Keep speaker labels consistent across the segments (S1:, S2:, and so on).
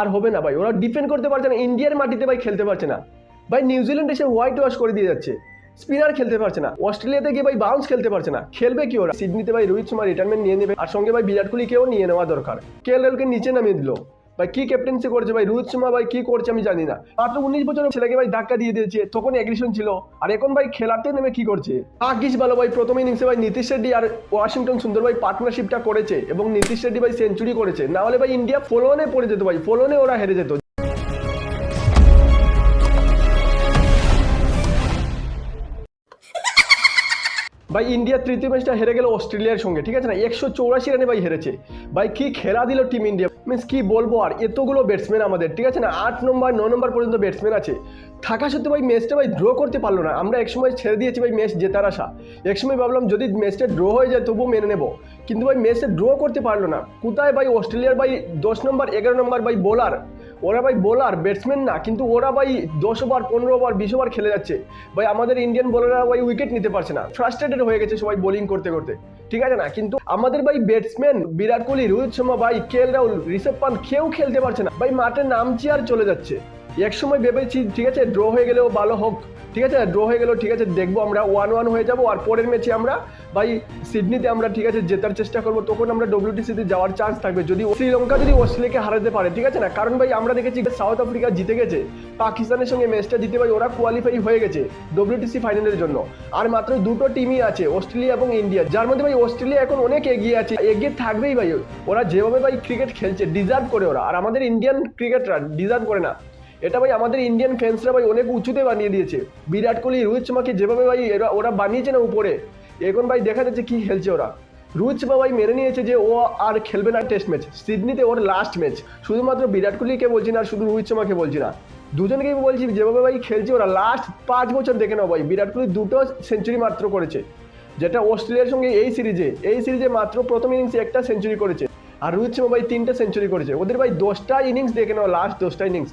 S1: আর হবে না ভাই। ওরা ডিফেন্ড করতে পারছে না ইন্ডিয়ার মাটিতে ভাই খেলতে পারছে না। ভাই নিউজিল্যান্ড এসে হোয়াইট ওয়াশ করে দিয়ে যাচ্ছে। স্পিনার খেলতে পারছে না। অস্ট্রেলিয়াতে গিয়ে ভাই বাউন্স খেলতে পারছে না। খেলবে কি ওরা? সিডনিতে ভাই রোহিত শর্মা রিটায়ারমেন্ট নিয়ে নেবে। আর সঙ্গে ভাই বিরাট কোহলি কোহলিকেও নিয়ে নেওয়া দরকার। কে নিচে নামিয়ে দিল। ভাই, কি ক্যাপ্টেন্সি করছে ভাই? রোহিত শর্মা ভাই, কি করছে আমি জানি না। মাত্র উনিশ বছরের ছেলেকে ভাই ধাক্কা দিয়ে দিয়েছে তখন এগ্রেশন ছিল। আর এখন ভাই খেলাতে নেমে কি করছে? ভাগ্যিস ভালো ভাই, প্রথম ইনিংসে ভাই নীতিশ রেড্ডি আর ওয়াশিংটন সুন্দর ভাই পার্টনারশিপটা করেছে এবং নীতিশ রেড্ডি ভাই সেঞ্চুরি করেছে। না হলে ভাই ইন্ডিয়া ফলোনে পড়ে যেত ভাই, ফলোনে ওরা হেরে যেত। ভাই, ইন্ডিয়া তৃতীয় ম্যাচটা হেরে গেল অস্ট্রেলিয়ার সঙ্গে, ঠিক আছে না? একশো চৌরাশি রানে ভাই হেরেছে। ভাই, কি খেলা দিল টিম ইন্ডিয়া মিনস কি বলব আর? এতগুলো ব্যাটসম্যান আমাদের, ঠিক আছে না? আট নম্বর ন নম্বর পর্যন্ত ব্যাটসম্যান আছে। থাকা সত্ত্বেও ভাই ম্যাচটা ভাই ড্র করতে পারল না। আমরা একসময় ছেড়ে দিয়েছি ভাই ম্যাচ জেতার আশা। একসময় ভাবলাম যদি ম্যাচটা ড্র হয়ে যায় তবুও মেনে নেব। কিন্তু ভাই ম্যাচটা ড্র করতে পারল না। কোথায় ভাই অস্ট্রেলিয়ার ভাই দশ নম্বর এগারো নম্বর ভাই বোলার ওরা ভাই বোলার ব্যাটসম্যান না, কিন্তু ওরা ভাই দশ ওভার পনেরো ওভার বিশ ওভার খেলে যাচ্ছে। ভাই আমাদের ইন্ডিয়ান বোলাররা ভাই উইকেট নিতে পারছে না। ফ্রাস্ট্রেটেড হয়ে গেছে সবাই বোলিং করতে করতে। ঠিক আছে না? কিন্তু আমাদের ভাই ব্যাটসম্যান বিরাট কোহলি, রোহিত শর্মা ভাই কে এল রাহুল, ঋষভ পান্ত কেউ খেলতে পারছে না। ভাই মাঠে নামছি আর চলে যাচ্ছে। এক সময় ভেবেছি ঠিক আছে ড্র হয়ে গেলেও ভালো হোক, ঠিক আছে? ড্র হয়ে গেলেও ঠিক আছে, দেখব আমরা ওয়ান ওয়ান হয়ে যাব, আর পরের ম্যাচে আমরা ভাই সিডনিতে আমরা ঠিক আছে জেতার চেষ্টা করব, তখন আমরা ডব্লিউটিসিতে যাওয়ার চান্স থাকবে। যদি শ্রীলঙ্কা, যদি অস্ট্রেলিয়াকে হারাতে পারে, ঠিক আছে না? কারণ ভাই, আমরা দেখেছি সাউথ আফ্রিকা জিতে গেছে, পাকিস্তানের সঙ্গে ম্যাচটা জিতে ভাই, ওরা কোয়ালিফাই হয়ে গেছে ডব্লিউটিসি ফাইনালের জন্য। আর মাত্র দুটো টিমই আছে, অস্ট্রেলিয়া এবং ইন্ডিয়া। যার মধ্যে ভাই, অস্ট্রেলিয়া এখন অনেক এগিয়ে আছে, এগিয়ে থাকবেই ভাই। ওরা যেভাবে ভাই ক্রিকেট খেলছে ডিজার্ভ করে ওরা। আর আমাদের ইন্ডিয়ান ক্রিকেটাররা ডিজার্ভ করে না। এটা ভাই আমাদের ইন্ডিয়ান ফ্যান্সরা ভাই অনেক উঁচুতে বানিয়ে দিয়েছে। বিরাট কোহলি, রোহিত শর্মাকে যেভাবে ভাই এরা, ওরা বানিয়েছে না উপরে, এখন ভাই দেখা যাচ্ছে কি খেলছে ওরা। রোহিত শর্মা ভাই মেনে নিয়েছে যে ও আর খেলবে না টেস্ট ম্যাচ সিডনিতে ওর লাস্ট ম্যাচ শুধুমাত্র বিরাট কোহলিকে বলছি না শুধু রোহিত শর্মাকে বলছি না। দুজনকেই বলছি যেভাবে ভাই খেলছে ওরা লাস্ট পাঁচ বছর দেখে নাও ভাই, বিরাট কোহলি দুটো সেঞ্চুরি মাত্র করেছে। যেটা অস্ট্রেলিয়ার সঙ্গে এই সিরিজে এই সিরিজে মাত্র প্রথম ইনিংসে একটা সেঞ্চুরি করেছে। আর রোহিত শর্মা ভাই তিনটা সেঞ্চুরি করেছে। ওদের ভাই দশটা ইনিংস দেখে নাও লাস্ট দশটা ইনিংস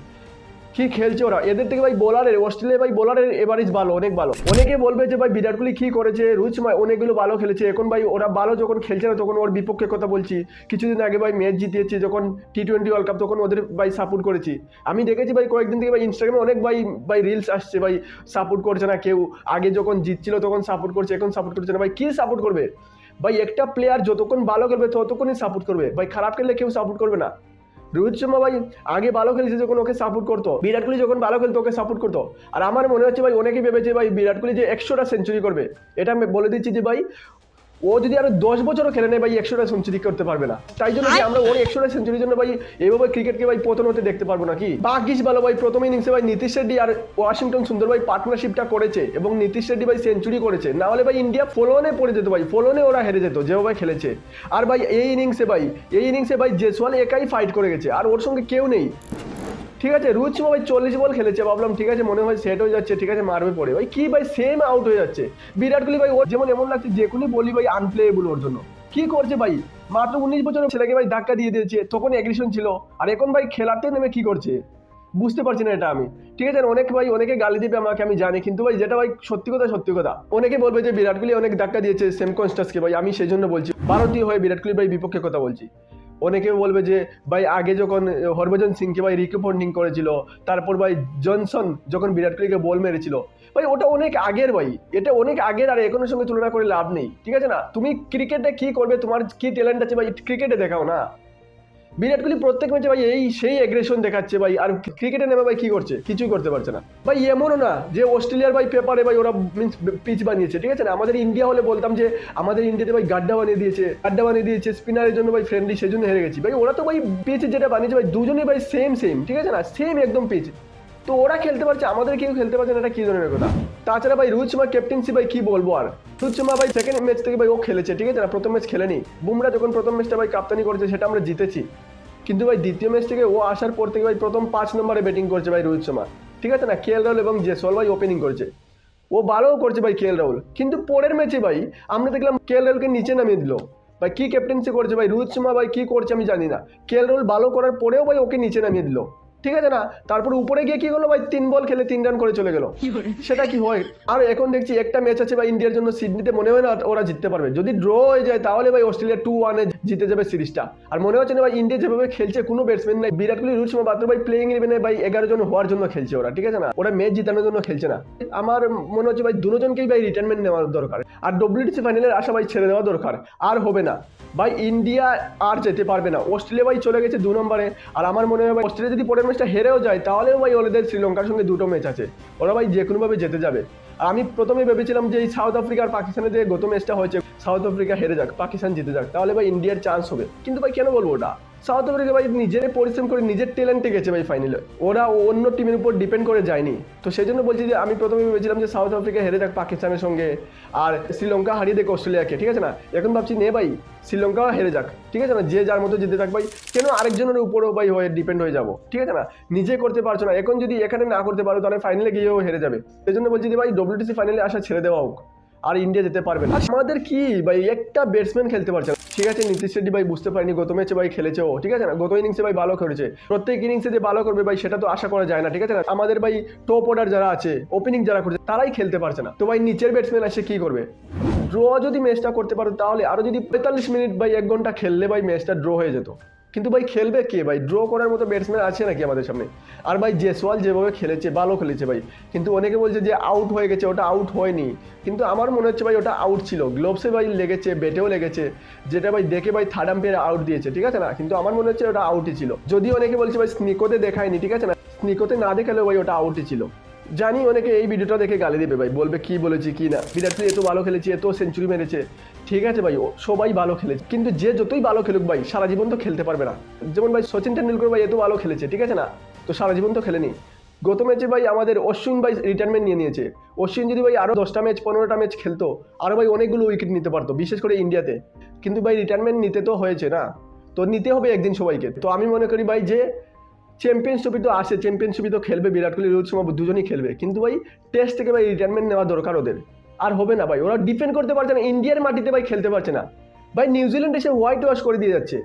S1: কি খেলছে ওরা? এদের থেকে ভাই বোলারের অস্ট্রেলিয়া ভাই বোলারের এভারেজ ভালো, অনেক ভালো। অনেকে বলবে যে ভাই বিরাট কোহলি কি করেছে? রুচ অনেকগুলো ভালো খেলেছে। এখন ভাই ওরা ভালো যখন খেলছে না, তখন ওর বিপক্ষে কথা বলছি। কিছুদিন আগে ভাই ম্যাচ জিতিয়েছে যখন টি টোয়েন্টি ওয়ার্ল্ড কাপ তখন ওদের ভাই সাপোর্ট করেছি। আমি দেখেছি ভাই কয়েকদিন থেকে ভাই ইনস্টাগ্রামে অনেক ভাই ভাই রিলস আসছে ভাই সাপোর্ট করছে না কেউ। আগে যখন জিতছিল তখন সাপোর্ট করছে, এখন সাপোর্ট করছে না। ভাই কি সাপোর্ট করবে? ভাই একটা প্লেয়ার যতক্ষণ ভালো খেলবে ততক্ষণই সাপোর্ট করবে। ভাই খারাপ খেললে কেউ সাপোর্ট করবে না। রোহিত শর্মা ভাই আগে ভালো খেলেছে যখন ওকে সাপোর্ট করতো। বিরাট কোহলি যখন ভালো খেলতো, ওকে সাপোর্ট করতো। আর আমার মনে হচ্ছে ভাই, অনেকেই ভেবেছে ভাই, বিরাট কোহলি যে একশোটা সেঞ্চুরি করবে। এটা আমি বলে দিচ্ছি যে ভাই ও যদি আরও দশ বছরও খেলে নেয় ভাই একশোটা সেঞ্চুরি করতে পারবে না। তাই জন্য কি আমরা ওর একশোটা সেঞ্চুরির জন্য ভাই এইভাবে ক্রিকেটকে ভাই পতন হতে দেখতে পারব নাকি? ভাগ্যিস ভালো ভাই প্রথম ইনিংসে ভাই নীতিশ রেড্ডি আর ওয়াশিংটন সুন্দর ভাই পার্টনারশিপটা করেছে এবং নীতিশ রেড্ডি ভাই সেঞ্চুরি করেছে। না হলে ভাই ইন্ডিয়া ফলোনে পড়ে যেত ভাই ফলোনে ওরা হেরে যেত যেভাবে খেলেছে। আর ভাই এই ইনিংসে ভাই এই ইনিংসে ভাই জেসওয়াল একাই ফাইট করে গেছে আর ওর সঙ্গে কেউ নেই। ঠিক আছে শর্মা ভাই চল্লিশ বল খেলেছে, ভাবলাম ঠিক আছে, মনে হয় সেট হয়ে যাচ্ছে, ঠিক আছে, মারবে পড়ে ভাই কি ভাই সেম আউট হয়ে যাচ্ছে। বিরাট কোহলি ভাই, ওর যেমন এমন লাগছে, যে কোনো বলি ভাই আনপ্লেয়েবল ওর জন্য। কি করছে ভাই? মাত্র উনিশ বছরের ছেলেকে ভাই ধাক্কা দিয়ে দিয়েছে, তখন এগ্রেশন ছিল। আর এখন ভাই খেলাতে নেমে কি করছে? বুঝতে পারছি না এটা আমি। ঠিক আছে অনেক ভাই, অনেকে গালি দিবে আমাকে, আমি জানি, কিন্তু ভাই যেটা ভাই সত্যি কথা সত্যি কথা। অনেকে বলবে যে বিরাট কোহলি অনেক ধাক্কা দিয়েছে সেম কনস্টাসকে ভাই, আমি সেই জন্য বলছি। ভারতীয় হয়ে বিরাট কোহলি ভাই বিপক্ষে কথা বলছি। অনেকে বলবে যে, ভাই, আগে যখন হরভজন সিংকে ভাই রিকোপন্ডিং করেছিল, তারপর ভাই জনসন যখন বিরাট কোহলিকে বল মেরেছিল, ভাই, ওটা অনেক আগের ভাই, এটা অনেক আগের আর এখনের সঙ্গে তুলনা করে লাভ নেই, ঠিক আছে না? তুমি ক্রিকেটে কি করবে? তোমার কি ট্যালেন্ট আছে ভাই? ক্রিকেটে দেখাও না। বিরাট কোহলি প্রত্যেক ম্যাচে ভাই এই সেই এগ্রেশন দেখাচ্ছে ভাই। আর ক্রিকেটে নেমে ভাই কি করছে? কিছুই করতে পারছে না। ভাই এমনও না যে অস্ট্রেলিয়ার ভাই পেপারে ভাই ওরা মিন্স পিচ বানিয়েছে, ঠিক আছে না? আমাদের ইন্ডিয়া হলে বলতাম যে আমাদের ইন্ডিয়াতে ভাই গাড্ডা বানিয়ে দিয়েছে, গাড্ডা বানিয়ে দিয়েছে স্পিনারের জন্য ভাই ফ্রেন্ডলি সেই জন্য হেরে গেছি। ভাই ওরা তো ভাই পিচ যেটা বানিয়েছে ভাই দুজনেই ভাই সেম সেম ঠিক আছে না? সেম একদম পিচ তো ওরা খেলতে পারছে, আমাদের কেউ খেলতে পারছে না, এটা কি ধরনের কথা? তাছাড়া ভাই শর্মা ক্যাপ্টেন্সি ভাই, কি বলব আর? শর্মা ভাই সেকেন্ড ম্যাচ থেকে ভাই, ও খেলেছে, ঠিক আছে না? প্রথম ম্যাচ খেলেনি। বুমরা যখন প্রথম ম্যাচটা ভাই কাপ্তানি করেছে, সেটা আমরা জিতেছি। কিন্তু ভাই, দ্বিতীয় ম্যাচ থেকে ও আসার পর থেকে ভাই, প্রথম পাঁচ নম্বরে ব্যাটিং করছে ভাই রোহিত শর্মা ঠিক আছে না? কে এল রাহুল এবং জেসওয়াল ভাই ওপেনিং করছে। ও ভালোও করছে ভাই কে এল রাহুল কিন্তু পরের ম্যাচে ভাই, আমরা দেখলাম কে এল রাহুলকে নিচে নামিয়ে দিল। ভাই, কি ক্যাপ্টেন্সি করছে ভাই রোহিত শর্মা ভাই, কি করছে আমি জানি না। কে এল রাহুল ভালো করার পরেও ভাই, ওকে নিচে নামিয়ে দিল। ঠিক আছে না? তারপর উপরে গিয়ে কি হলো ভাই? তিন বল খেলে তিন রান করে চলে গেল। সেটা কি হয়? আর এখন দেখছি একটা ম্যাচ আছে বা ইন্ডিয়ার জন্য সিডনিতে মনে হয় না ওরা জিততে পারবে। যদি ড্র হয়ে যায় তাহলে ভাই অস্ট্রেলিয়া টু ওয়ানে জিতে যাবে সিরিজটা। আর মনে হচ্ছে না ভাই, ইন্ডিয়া যেভাবে খেলছে, কোনো ব্যাটসম্যান নাই। বিরাট কোহলি রুচ মাত্র ভাই প্লেইং ইলেভেনে ভাই এগারো জন হওয়ার জন্য খেলছে ওরা, ঠিক আছে না? ওরা ম্যাচ জিতানোর জন্য খেলছে না। আমার মনে হচ্ছে ভাই, দুজনকেই ভাই রিটায়ারমেন্ট নেওয়ার দরকার। আর ডব্লিউটিসি ফাইনালের আশা ভাই ছেড়ে দেওয়া দরকার। আর হবে না। ভাই, ইন্ডিয়া আর যেতে পারবে না। অস্ট্রেলিয়া ভাই চলে গেছে দু নম্বরে। আর আমার মনে হয় অস্ট্রেলিয়া যদি পরের ম্যাচটা হেরেও যায়, তাহলেও ভাই ওদের শ্রীলঙ্কার সঙ্গে দুটো ম্যাচ আছে। ওরা ভাই যে কোনোভাবে যেতে যাবে। আমি প্রথমে ভেবেছিলাম যে এই সাউথ আফ্রিকা আর পাকিস্তানের যে গত ম্যাচটা হয়েছে সাউথ আফ্রিকা হেরে যাক, পাকিস্তান জিতে যাক, তাহলে ভাই ইন্ডিয়ার চান্স হবে। কিন্তু ভাই কেন বলব ওটা? সাউথ আফ্রিকা ভাই নিজের পরিশ্রম করে নিজের ট্যালেন্টে গেছে ভাই ফাইনালে ওরা অন্য টিমের উপর ডিপেন্ড করে যায়নি। তো সেই জন্য বলছি যে আমি প্রথমে ভেবেছিলাম যে সাউথ আফ্রিকা হেরে যাক পাকিস্তানের সঙ্গে, আর শ্রীলঙ্কা হারিয়ে দেখ অস্ট্রেলিয়াকে, ঠিক আছে না? এখন ভাবছি নে ভাই, শ্রীলঙ্কা হেরে যাক, ঠিক আছে না? যে যার মতো জিতে থাক ভাই, কেন আরেকজনের উপরও ভাই হয়ে ডিপেন্ড হয়ে যাব, ঠিক আছে না? নিজে করতে পারছ না। এখন যদি এখানে না করতে পারো, তাহলে ফাইনালে গিয়েও হেরে যাবে। সেই জন্য বলছি যে ভাই ডব্লিউটিসি ফাইনালে আসা ছেড়ে দেওয়া হোক। আর ইন্ডিয়া যেতে পারবে না। আমাদের কি ভাই, একটা ব্যাটসম্যান খেলতে পারছে না। ঠিক আছে, নীতিশ রেড্ডি ভাই বুঝতে পারিনি, গত ম্যাচে ভাই খেলেছে ও। ঠিক আছে না? গত ইনিংসে ভাই ভালো করেছে প্রত্যেক ইনিংসে যে ভালো করবে ভাই, সেটা তো আশা করা যায় না। ঠিক আছে না? আমাদের ভাই টপ অর্ডার যারা আছে ওপেনিং যারা করছে, তারাই খেলতে পারছে না। তো ভাই, নিচের ব্যাটসম্যান এসে কি করবে? ড্র যদি ম্যাচটা করতে পারো, তাহলে আরও যদি পঁয়তাল্লিশ মিনিট ভাই, এক ঘণ্টা খেললে ভাই ম্যাচটা ড্র হয়ে যেত। কিন্তু ভাই খেলবে কে ভাই? ড্র করার মতো ব্যাটসম্যান আছে নাকি আমাদের সামনে? আর ভাই জেসওয়াল যেভাবে খেলেছে, ভালো খেলেছে ভাই। কিন্তু অনেকে বলছে যে আউট হয়ে গেছে, ওটা আউট হয়নি। কিন্তু আমার মনে হচ্ছে ভাই ওটা আউট ছিল। গ্লোভসে ভাই লেগেছে ব্যাটেও লেগেছে, যেটা ভাই দেখে ভাই থার্ড আম্পায়ার আউট দিয়েছে, ঠিক আছে না? কিন্তু আমার মনে হচ্ছে ওটা আউটই ছিল। যদি অনেকে বলছে ভাই স্নিকোতে দেখায়নি, ঠিক আছে না? স্নিকোতে না দেখালেও ভাই ওটা আউটই ছিল। জানি অনেকে এই ভিডিওটা দেখে গালি দেবে ভাই, বলবে কি বলেছি, কি না। বিরাট কোহলি এত ভালো খেলেছে, এত সেঞ্চুরি মেরেছে। ঠিক আছে ভাই, ও সবাই ভালো খেলেছে। কিন্তু যে যতই ভালো খেলুক ভাই, সারা জীবন তো খেলতে পারবে না। যেমন ভাই, সচিন টেন্ডুলকর ভাই এত ভালো খেলেছে, ঠিক আছে না? তো সারা জীবন তো খেলেনি। গত ম্যাচে ভাই আমাদের অশ্বিন ভাই রিটায়ারমেন্ট নিয়ে নিয়েছে। অশ্বিন যদি ভাই আরও দশটা ম্যাচ পনেরোটা ম্যাচ খেলতো আরও ভাই অনেকগুলো উইকেট নিতে পারতো, বিশেষ করে ইন্ডিয়াতে কিন্তু ভাই রিটায়ারমেন্ট নিতে তো হয়েছে না। তো নিতে হবে একদিন সবাইকে। তো আমি মনে করি ভাই যে চ্যাম্পিয়ন্স ট্রফি তো আসে চ্যাম্পিয়ন্স ট্রফি তো খেলবে, বিরাট কোহলি, রোহিত শর্মা দুজনই খেলবে। কিন্তু ভাই টেস্ট থেকে ভাই রিটায়ারমেন্ট নেওয়া দরকার ওদের। আর হবে না ভাই, ওরা ডিফেন্ড করতে পারছে না ইন্ডিয়ার মাটিতে ভাই খেলতে পারছে না। ভাই নিউজিল্যান্ড এসে হোয়াইট ওয়াশ করে দিয়ে যাচ্ছে।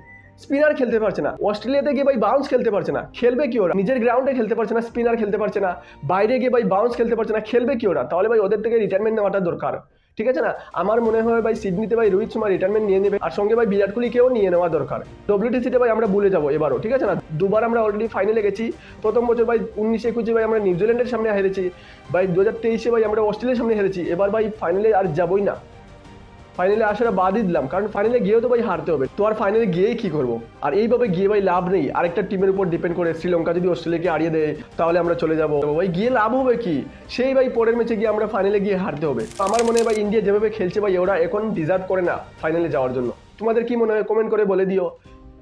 S1: স্পিনার খেলতে পারছে না। অস্ট্রেলিয়াতে গিয়ে ভাই বাউন্স খেলতে পারছে না। খেলবে কি ওরা? নিজের গ্রাউন্ডে খেলতে পারছে না স্পিনার খেলতে পারছে না। বাইরে গিয়ে ভাই বাউন্স খেলতে পারছে না, খেলবে কি ওরা? তাহলে ভাই ওদের থেকে রিটায়ারমেন্ট নেওয়াটা দরকার। ঠিক আছে না? আমার মনে হয় ভাই সিডনিতে ভাই রোহিত শর্মা রিটায়ারমেন্ট নিয়ে নেবে। আর সঙ্গে ভাই বিরাট কোহলিকেও নিয়ে নেওয়া দরকার। ডব্লিউটিসিতে ভাই আমরা ভুলে যাব এবারও, ঠিক আছে না? দুবার আমরা অলরেডি ফাইনালে গেছি। প্রথম বছর ভাই উনিশে একুশে ভাই আমরা নিউজিল্যান্ডের সামনে হেরেছি। ভাই দু হাজার তেইশে ভাই আমরা অস্ট্রেলিয়ার সামনে হেরেছি। এবার ভাই ফাইনালে আর যাবোই না। ফাইনালে আসাটা বাদই দিলাম, কারণ ফাইনালে গিয়েও তো ভাই হারতে হবে। তো আর ফাইনালে গিয়েই কি করব? আর এইভাবে গিয়ে ভাই লাভ নেই। আরেকটা টিমের উপর ডিপেন্ড করে শ্রীলঙ্কা যদি অস্ট্রেলিয়াকে হারিয়ে দেয়, তাহলে আমরা চলে যাব। ভাই গিয়ে লাভ হবে কি? সেই ভাই পরের ম্যাচে গিয়ে আমরা ফাইনালে গিয়ে হারতে হবে। আমার মনে হয় ভাই ইন্ডিয়া যেভাবে খেলছে ভাই, ওরা এখন ডিজার্ভ করে না ফাইনালে যাওয়ার জন্য। তোমাদের কি মনে হয়? কমেন্ট করে বলে দিও।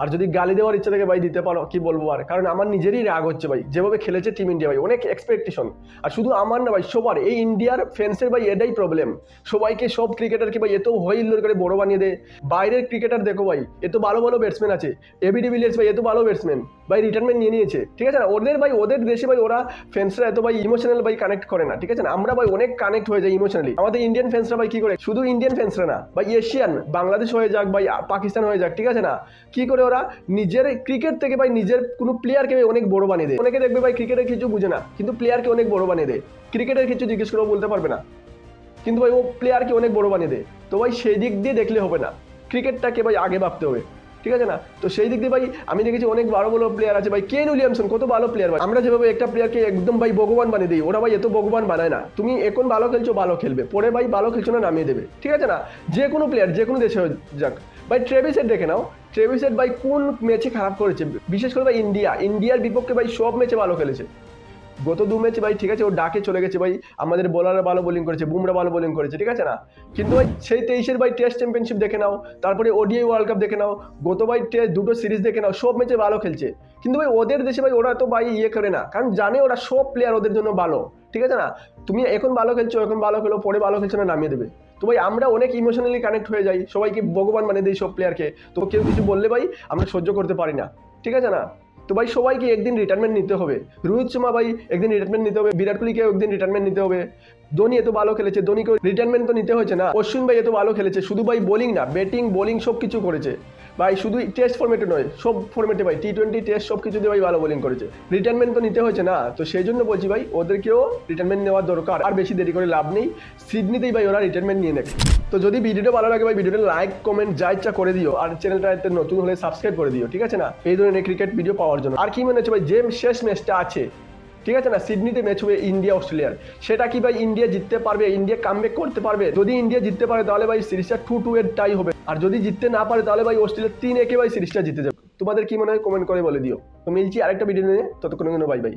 S1: আর যদি গালি দেওয়ার ইচ্ছা থেকে ভাই, দিতে পারো, কি বলব আর? কারণ আমার নিজেরই রাগ হচ্ছে ভাই, যেভাবে খেলেছে টিম ইন্ডিয়া ভাই, অনেক এক্সপেকটেশন আর শুধু আমার না ভাই, সবার, এই ইন্ডিয়ার ফ্যান্সের ভাই, এটাই প্রবলেম সবাইকে সব ক্রিকেটারকে ভাই এত হই ইল্লোর করে বড় বানিয়ে দেয়। বাইরের ক্রিকেটার দেখো ভাই এত ভালো ভালো ব্যাটসম্যান আছে। এবি ডিভিলিয়ার্স ভাই এত ভালো ব্যাটসম্যান ভাই রিটায়ারমেন্ট নিয়ে নিয়েছে। ঠিক আছে না? ওদের ভাই, ওদের দেশে ভাই, ওরা ফ্যান্সরা এত ভাই ইমোশনাল ভাই কানেক্ট করে না। ঠিক আছে না? আমরা ভাই, অনেক কানেক্ট হয়ে যাই ইমোশনালি আমাদের ইন্ডিয়ান ফ্যান্সরা ভাই, কি করে? শুধু ইন্ডিয়ান ফ্যান্সরা না। ভাই এশিয়ান বাংলাদেশ হয়ে যাক, ভাই, পাকিস্তান হয়ে যাক, ঠিক আছে না? কি করে ওরা নিজের ক্রিকেট থেকে ভাই নিজের কোনো প্লেয়ারকে অনেক বড় বানিয়ে দেয়। অনেকে দেখবে ভাই ক্রিকেটের কিছু বুঝে না, কিন্তু প্লেয়ারকে অনেক বড় বানিয়ে দেয়। ক্রিকেটের কিছু জিজ্ঞেস করেও বলতে পারবে না। কিন্তু ভাই ও প্লেয়ারকে অনেক বড় বানিয়ে দেয়। তো ভাই সেই দিক দিয়ে দেখলে হবে না। ক্রিকেটটাকে ভাই আগে ভাবতে হবে। ঠিক আছে না? তো সেই দিক দিয়ে ভাই আমি দেখেছি অনেক ভালো ভালো প্লেয়ার আছে ভাই। কেন উইলিয়ামসন কত ভালো প্লেয়ার ভাই। আমরা যেভাবে একটা প্লেয়ারকে একদম ভাই ভগবান বানিয়ে দিই, ওরা ভাই এত ভগবান বানায় না। তুমি এখন ভালো খেলছো, ভালো খেলবে। পরে ভাই ভালো খেলছো না, নামিয়ে দেবে। ঠিক আছে না? যে কোনো প্লেয়ার যে কোনো দেশে যাক। ভাই ট্রেভিসেট দেখে নাও। ট্রেভিসেট ভাই কোন ম্যাচে খারাপ করেছে? বিশেষ করে ভাই ইন্ডিয়া ইন্ডিয়ার বিপক্ষে ভাই সব ম্যাচে ভালো খেলেছে। গত দু ম্যাচে ভাই, ঠিক আছে, ও ডাকে চলে গেছে ভাই, আমাদের বোলাররা ভালো বোলিং করেছে, বুমরা ভালো বোলিং করেছে, ঠিক আছে না? কিন্তু ভাই সেই তেইশের ভাই টেস্ট চ্যাম্পিয়নশিপ দেখে নাও, তারপরে ওডিআই ওয়ার্ল্ড কাপ দেখে নাও, গত ভাই দুটো সিরিজ দেখে নাও, সব ম্যাচে ভালো খেলছে। কিন্তু ভাই ওদের দেশে ভাই ওরা তো ভাই ইয়ে করে না, কারণ জানে ওরা সব প্লেয়ার ওদের জন্য ভালো। ঠিক আছে না? তুমি এখন ভালো খেলছো, এখন ভালো খেলো, পরে ভালো খেলছো না, নামিয়ে দেবে। তো ভাই, আমরা অনেক ইমোশনালি কানেক্ট হয়ে যাই। সবাইকে ভগবান মানে দিই সব প্লেয়ারকে তো কেউ কিছু বললে ভাই, আমরা সহ্য করতে পারি না। ঠিক আছে না? তো ভাই, সবাইকে একদিন রিটায়ারমেন্ট নিতে হবে। রোহিত শর্মা ভাই, একদিন রিটায়ারমেন্ট নিতে হবে। বিরাট কোহলিকে একদিন রিটায়ারমেন্ট নিতে হবে। ধোনি এত ভালো খেলেছে, ধোনিকে রিটায়ারমেন্ট তো নিতে হয়েছে না। অশ্বিন ভাই এত ভালো খেলেছে, শুধু ভাই বোলিং না ব্যাটিং বোলিং সব কিছু করেছে। ভাই শুধু টেস্ট ফর্মেটে নয়, সব ফর্মেটে ভাই টি টোয়েন্টি টেস্ট সব কিছুতে ভাই ভালো বোলিং করেছে। রিটায়ারমেন্ট তো নিতে হয়েছে না, তো সেই জন্য বলছি ভাই, ওদেরকেও রিটায়ারমেন্ট নেওয়ার দরকার। আর বেশি দেরি করে লাভ নেই সিডনিতেই ভাই ওরা রিটায়ারমেন্ট নিয়ে নেবে। তো যদি ভিডিওটা ভালো লাগে ভাই ভিডিওটা লাইক কমেন্ট যা ইচ্ছা করে দিও। আর চ্যানেলটাতে নতুন হলে সাবস্ক্রাইব করে দিও, ঠিক আছে না? এই ধরনের ক্রিকেট ভিডিও পাওয়ার জন্য। আর কি মনে হচ্ছে ভাই, যে শেষ ম্যাচটা আছে ঠিক আছে না? সিডনিতে ম্যাচ হবে ইন্ডিয়া, অস্ট্রেলিয়ার। সেটা কি ভাই ইন্ডিয়া জিততে পারবে? ইন্ডিয়া কামব্যাক করতে পারবে? যদি ইন্ডিয়া জিততে পারে, তাহলে ভাই সিরিজটা টু টু এর টাই হবে। আর যদি জিততে না পারে, তাহলে ভাই অস্ট্রেলিয়া তিন একে ভাই সিরিজটা জিতে যাবে। তোমাদের কি মনে হয়? কমেন্ট করে বলে দিও। তো মিলছি আরেকটা ভিডিও নিয়ে। ততক্ষণ বাই বাই